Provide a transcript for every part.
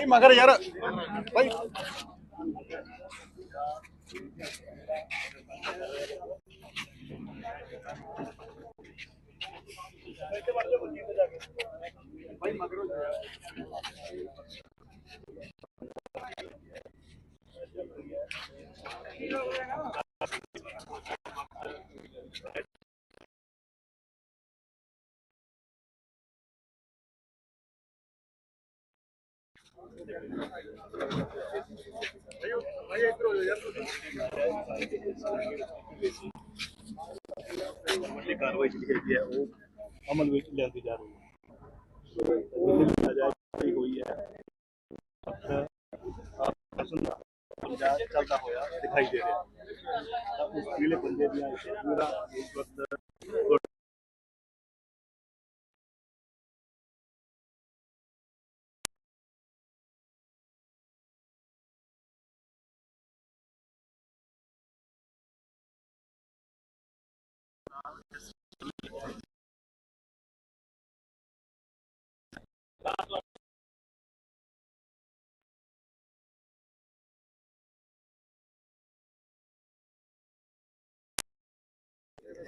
ay máker ਭਾਈ ਕਾਰਵਾਈ ਜਿਹੜੀ ਹੈਗੀ ਹੈ ਉਹ ਅਮਲ ਵਿੱਚ ਲਿਆਂਦੀ ਜਾ ਰਹੀ ਹੈ। ਜਿਹਦੇ ਨਾਜਾਇਜ਼ ਹੋਈ ਹੈ ਪਰਸਨ ਦਾ ਚੱਲਦਾ ਹੋਇਆ ਦਿਖਾਈ ਦੇ ਰਿਹਾ। ਤਾਂ ਉਸ ਪੀਲੇ ਬੰਦੇ ਦੀਆਂ ਇੱਥੇ ਪੂਰਾ ਇਸ ਵਕਤ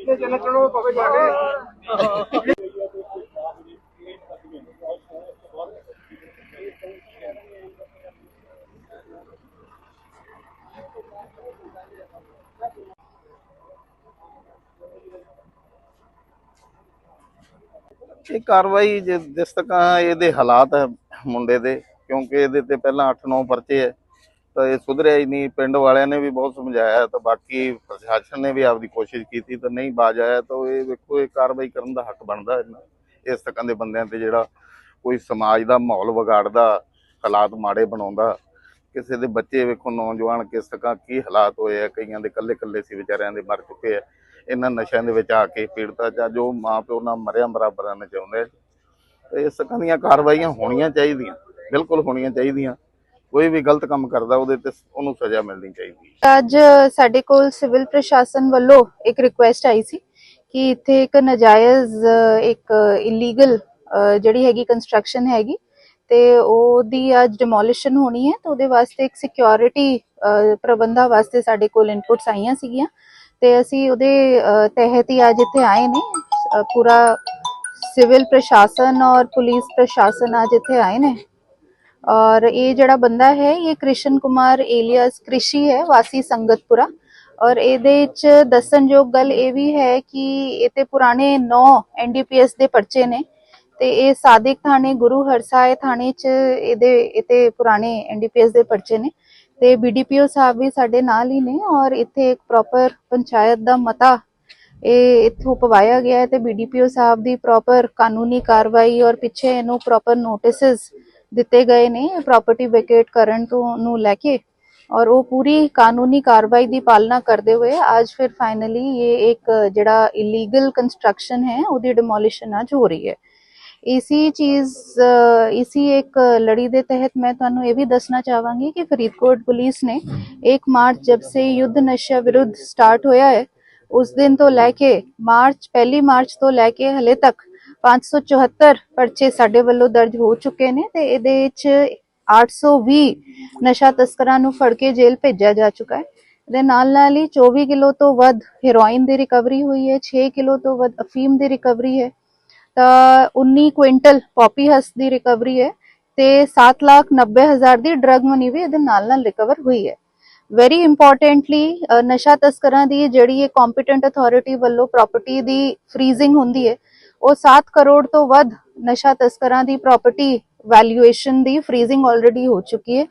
ਇਹ ਜਨ ਚੜੋ ਪਵੇ ਜਾ ਕੇ। ਇਹ ਕਾਰਵਾਈ ਜਿ- ਜਿਸ ਤੱਕ ਇਹਦੇ ਹਾਲਾਤ ਹੈ ਮੁੰਡੇ ਦੇ, ਕਿਉਂਕਿ ਇਹਦੇ ਤੇ ਪਹਿਲਾਂ 8-9 ਪਰਚੇ ਹੈ। ਤਾਂ ਇਹ ਸੁਧਰਿਆ ਹੀ ਨਹੀਂ, ਪਿੰਡ ਵਾਲਿਆਂ ਨੇ ਵੀ ਬਹੁਤ ਸਮਝਾਇਆ, ਤਾਂ ਬਾਕੀ ਪ੍ਰਸ਼ਾਸਨ ਨੇ ਵੀ ਆਪਦੀ ਕੋਸ਼ਿਸ਼ ਕੀਤੀ, ਤਾਂ ਨਹੀਂ ਬਾਜ ਆਇਆ, ਤਾਂ ਇਹ ਵੇਖੋ, ਇਹ ਕਾਰਵਾਈ ਕਰਨ ਦਾ ਹੱਕ ਬਣਦਾ ਇਹਨਾਂ ਇਸ ਤਰ੍ਹਾਂ ਦੇ ਬੰਦਿਆਂ ਤੇ ਜਿਹੜਾ ਕੋਈ ਸਮਾਜ ਦਾ ਮਾਹੌਲ ਵਿਗਾੜਦਾ, ਹਾਲਾਤ ਮਾੜੇ ਬਣਾਉਂਦਾ, ਕਿਸੇ ਦੇ ਬੱਚੇ ਵੇਖੋ, ਨੌਜਵਾਨ ਕਿਸ ਤਰ੍ਹਾਂ ਕੀ ਹਾਲਾਤ ਹੋਏ ਆ, ਕਈਆਂ ਦੇ ਕੱਲੇ ਕੱਲੇ ਸੀ, ਵਿਚਾਰਿਆਂ ਦੇ ਮਰ ਚੁੱਕੇ ਆ। ਇਹਨਾਂ ਨਸ਼ਿਆਂ ਦੇ ਵਿੱਚ ਆ ਕੇ ਪੀੜਤਾ, ਜਾਂ ਜੋ ਮਾਂ ਪਿਓ ਨਾਲ ਮਰਿਆ ਬਰਾਬਰਾਂ ਨੇ ਚਾਹੁੰਦੇ ਇਸ ਤਰ੍ਹਾਂ ਦੀਆਂ ਕਾਰਵਾਈਆਂ ਹੋਣੀਆਂ ਚਾਹੀਦੀਆਂ, ਬਿਲਕੁਲ ਹੋਣੀਆਂ ਚਾਹੀਦੀਆਂ। ਕੋਈ ਵੀ ਗਲਤ ਕੰਮ ਕਰਦਾ ਉਹਦੇ ਤੇ ਉਹਨੂੰ ਸਜ਼ਾ ਮਿਲਣੀ ਚਾਹੀਦੀ ਹੈ। ਅੱਜ ਸਾਡੇ ਕੋਲ ਸਿਵਲ ਪ੍ਰਸ਼ਾਸਨ ਵੱਲੋਂ ਇੱਕ ਰਿਕੁਐਸਟ ਆਈ ਸੀ ਕਿ ਇੱਥੇ ਇੱਕ ਨਜਾਇਜ਼, ਇੱਕ ਇਲੀਗਲ ਜਿਹੜੀ ਹੈਗੀ ਕੰਸਟਰਕਸ਼ਨ ਹੈਗੀ ਤੇ ਉਹਦੀ ਅੱਜ ਡਿਮੋਲੀਸ਼ਨ ਹੋਣੀ ਹੈ ਤਾਂ ਉਹਦੇ ਵਾਸਤੇ ਇੱਕ ਸਿਕਿਉਰਿਟੀ ਪ੍ਰਬੰਧਾਂ ਵਾਸਤੇ ਸਾਡੇ ਕੋਲ ਇਨਪੁਟਸ ਆਈਆਂ ਸੀਗੀਆਂ ਤੇ ਅਸੀਂ ਉਹਦੇ ਤਹਿਤ ਹੀ ਅੱਜ ਇੱਥੇ ਆਏ ਨੇ। ਪੂਰਾ ਸਿਵਲ ਪ੍ਰਸ਼ਾਸਨ ਔਰ ਪੁਲਿਸ ਪ੍ਰਸ਼ਾਸਨ ਅੱਜ ਇੱਥੇ ਆਏ ਨੇ। और ये जड़ा बंदा है ये कृष्ण कुमार एलियस कृषि है वासी संगतपुरा ਔਰ ਇਹਦੇ ਵਿੱਚ ਦੱਸਣਯੋਗ ਗੱਲ ਇਹ ਵੀ ਹੈ ਕਿ ਇਹ ਤੇ ਪੁਰਾਣੇ 9 ਐਨਡੀਪੀਐਸ ਦੇ ਪਰਚੇ ਨੇ ਤੇ ਇਹ ਸਾਦਿਕ ਥਾਣੇ ਗੁਰੂ ਹਰਸਾਏ ਥਾਣੇ ਚ ਇਹਦੇ ਇਤੇ ਪੁਰਾਣੇ ਐਨਡੀਪੀਐਸ ਦੇ ਪਰਚੇ ਨੇ ਤੇ ਬੀਡੀਪੀਓ ਸਾਹਿਬ ਵੀ ਸਾਡੇ ਨਾਲ ਹੀ ਨੇ ਔਰ ਇੱਥੇ ਇੱਕ ਪ੍ਰੋਪਰ ਪੰਚਾਇਤ ਦਾ ਮਤਾ ਇਹ ਇੱਥੋਂ ਪਵਾਇਆ ਗਿਆ ਹੈ ਤੇ ਬੀਡੀਪੀਓ ਸਾਹਿਬ ਦੀ ਪ੍ਰੋਪਰ ਕਾਨੂੰਨੀ ਕਾਰਵਾਈ ਔਰ ਪਿੱਛੇ ਇਹਨੂੰ ਪ੍ਰੋਪਰ ਨੋਟਿਸਸ दिते गए ने प्रॉपर्टी वेकेट करण तो लैके, और वो पूरी कानूनी कार्रवाई की पालना करते हुए आज फिर फाइनली ये एक जड़ा इलीगल कंस्ट्रक्शन है वो डिमोलिशन अज हो रही है। इसी चीज़, इसी एक लड़ी के तहत मैं थानू तो ये भी दसना चाहवागी कि फरीदकोट पुलिस ने एक मार्च जब से युद्ध नशे विरुद्ध स्टार्ट होया है, उस दिन तो लैके, मार्च, पहली मार्च तो लैके हले तक 574 ਪਰਚੇ ਸਾਡੇ ਵੱਲੋਂ ਦਰਜ ਹੋ ਚੁੱਕੇ ਨੇ ਤੇ ਇਹਦੇ ਵਿੱਚ 820 ਨਸ਼ਾ ਤਸਕਰਾਂ ਨੂੰ ਫੜ ਕੇ ਜੇਲ੍ਹ ਭੇਜਿਆ ਜਾ ਚੁੱਕਾ ਹੈ। ਇਹਦੇ ਨਾਲ ਨਾਲ ਹੀ 24 ਕਿਲੋ ਤੋਂ ਵੱਧ ਹੈਰੋਇਨ ਦੀ ਰਿਕਵਰੀ ਹੋਈ ਹੈ 6 ਕਿਲੋ ਤੋਂ ਵੱਧ ਅਫੀਮ ਦੀ ਰਿਕਵਰੀ ਹੈ, ਤਾਂ 19 ਕੁਇੰਟਲ ਪੌਪੀ ਹਸ ਦੀ ਰਿਕਵਰੀ ਹੈ ਤੇ 7 ਲੱਖ 90 ਹਜ਼ਾਰ ਦੀ ਡਰਗ ਮਨੀ ਵੀ ਇਹਦੇ ਨਾਲ ਨਾਲ ਰਿਕਵਰ ਹੋਈ ਹੈ। ਵੈਰੀ ਇੰਪੋਰਟੈਂਟਲੀ ਨਸ਼ਾ ਤਸਕਰਾਂ ਦੀ ਜਿਹੜੀ ਇਹ ਕੰਪੀਟੈਂਟ ਅਥਾਰਟੀ ਵੱਲੋਂ ਪ੍ਰਾਪਰਟੀ ਦੀ ਫ੍ਰੀਜ਼ਿੰਗ ਹੁੰਦੀ ਹੈ ਉਹ 7 ਕਰੋੜ ਤੋਂ ਵੱਧ ਨਸ਼ਾ ਤਸਕਰਾਂ ਦੀ ਪ੍ਰਾਪਰਟੀ ਵੈਲਿਊਏਸ਼ਨ ਦੀ ਫ੍ਰੀਜ਼ਿੰਗ ਆਲਰੇਡੀ ਹੋ ਚੁੱਕੀ ਹੈ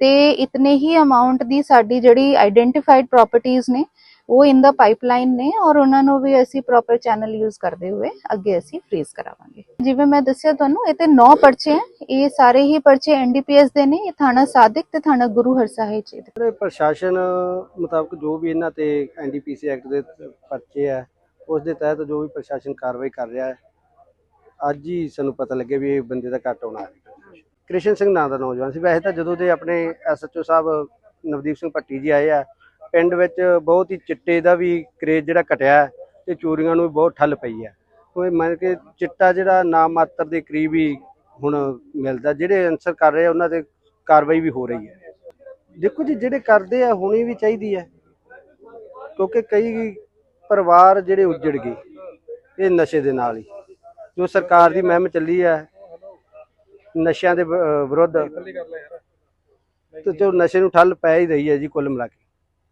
ਤੇ ਇਤਨੇ ਹੀ ਅਮਾਉਂਟ ਦੀ ਸਾਡੀ ਜਿਹੜੀ ਆਈਡੈਂਟੀਫਾਈਡ ਪ੍ਰਾਪਰਟੀਆਂ ਨੇ, ਉਹ ਇਨ ਦਾ ਪਾਈਪਲਾਈਨ ਨੇ ਔਰ ਉਹਨਾਂ ਨੂੰ ਵੀ ਅਸੀਂ ਪ੍ਰੋਪਰ ਚੈਨਲ ਯੂਜ਼ ਕਰਦੇ ਹੋਏ ਅੱਗੇ ਅਸੀਂ ਫ੍ਰੀਜ਼ ਕਰਾਵਾਂਗੇ ਜਿਵੇਂ ਮੈਂ ਦੱਸਿਆ ਤੁਹਾਨੂੰ, ਇਹ ਤੇ 9 ਪਰਚੇ ਹੈ, ਇਹ ਸਾਰੇ ਹੀ ਪਰਚੇ ਐਨਡੀਪੀਐਸ ਦੇ ਨੇ, ਇਹ ਥਾਣਾ ਸਾਦਿਕ ਤੇ ਥਾਣਾ ਗੁਰੂ ਹਰਸਾਏ ਚ ਇਹਦੇ। ਜਿਹੜੇ ਪ੍ਰਸ਼ਾਸਨ ਮੁਤਾਬਕ ਜੋ ਵੀ ਇਹਨਾਂ ਤੇ ਐਨਡੀਪੀਸੀ ਐਕਟ ਦੇ ਪਰਚੇ ਹੈ ਉਸ ਦੇ ਤਹਿਤ ਜੋ ਵੀ ਪ੍ਰਸ਼ਾਸਨ ਕਾਰਵਾਈ ਕਰ ਰਿਹਾ ਹੈ, ਅੱਜ ਹੀ ਸਾਨੂੰ ਪਤਾ ਲੱਗਿਆ ਵੀ ਇਹ ਬੰਦੇ ਦਾ ਘੱਟ ਹੋਣਾ ਹੈ। ਕ੍ਰਿਸ਼ਨ ਸਿੰਘ ਨਾਂ ਦਾ ਨੌਜਵਾਨ ਸੀ। ਵੈਸੇ ਤਾਂ ਜਦੋਂ ਦੇ ਆਪਣੇ ਐਸਐਚਓ ਸਾਹਿਬ ਨਵਦੀਪ ਸਿੰਘ ਭੱਟੀ ਜੀ ਆਏ ਆ, ਪਿੰਡ ਵਿੱਚ ਬਹੁਤ ਹੀ ਚਿੱਟੇ ਦਾ ਵੀ ਕਰੇਜ਼ ਜਿਹੜਾ ਘਟਿਆ ਹੈ ਤੇ ਚੋਰੀਆਂ ਨੂੰ ਵੀ ਬਹੁਤ ਠੱਲ ਪਈ ਹੈ। ਕੋਈ ਮੰਨ ਕੇ ਚਿੱਟਾ ਜਿਹੜਾ ਨਾਮ ਮਾਤਰ ਦੇ ਕਰੀਬ ਹੀ ਹੁਣ ਮਿਲਦਾ, ਜਿਹੜੇ ਅਨਸਰ ਕਰ ਰਹੇ ਆ, ਉਹਨਾਂ ਤੇ ਕਾਰਵਾਈ ਵੀ ਹੋ ਰਹੀ ਹੈ। ਦੇਖੋ ਜੀ, ਜਿਹੜੇ ਕਰਦੇ ਆ, ਹੋਣੀ ਵੀ ਚਾਹੀਦੀ ਹੈ। ਕਿਉਂਕਿ ਕਈ ਪਰਿਵਾਰ ਜਿਹੜੇ ਉੱਜੜ ਗਏ, ਇਹ ਨਸ਼ੇ ਦੇ ਨਾਲ ਹੀ। ਜੋ ਸਰਕਾਰ ਦੀ ਮਹਿਮ ਚੱਲੀ ਹੈ, ਨਸ਼ਿਆਂ ਦੇ ਵਿਰੁੱਧ, ਤੇ ਜੋ ਨਸ਼ੇ ਨੂੰ ਠੱਲ ਪੈ ਹੀ ਰਹੀ ਹੈ ਜੀ ਕੁੱਲ ਮਿਲਾ ਕੇ।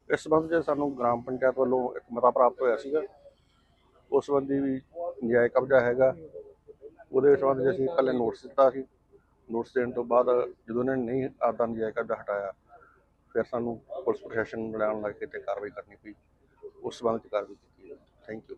ਇਸ ਸੰਬੰਧ 'ਚ ਸਾਨੂੰ ਗ੍ਰਾਮ ਪੰਚਾਇਤ ਵੱਲੋਂ ਇੱਕ ਮਤਾ ਪ੍ਰਾਪਤ ਹੋਇਆ ਸੀਗਾ। ਉਸ ਸੰਬੰਧੀ ਵੀ ਨਜਾਇਜ਼ ਕਬਜ਼ਾ ਹੈਗਾ। ਉਹਦੇ ਸੰਬੰਧ 'ਚ ਅਸੀਂ ਕੱਲ੍ਹ ਨੋਟਿਸ ਦਿੱਤਾ ਸੀ। ਨੋਟਿਸ ਦੇਣ ਤੋਂ ਬਾਅਦ ਜਦੋਂ ਇਹਨਾਂ ਨੇ ਨਹੀਂ ਆਪਦਾ ਨਜਾਇਜ਼ ਕਬਜ਼ਾ ਹਟਾਇਆ, ਫਿਰ ਸਾਨੂੰ ਪੁਲਿਸ ਪ੍ਰਸ਼ਾਸਨ ਨੂੰ ਲੈਣ ਲੱਗ ਕੇ ਤੇ ਕਾਰਵਾਈ ਕਰਨੀ ਪਈ। ਉਸ ਸੰਬੰਧ 'ਚ ਕਾਰਵਾਈ ਕੀਤੀ ਥੈਂਕ ਯੂ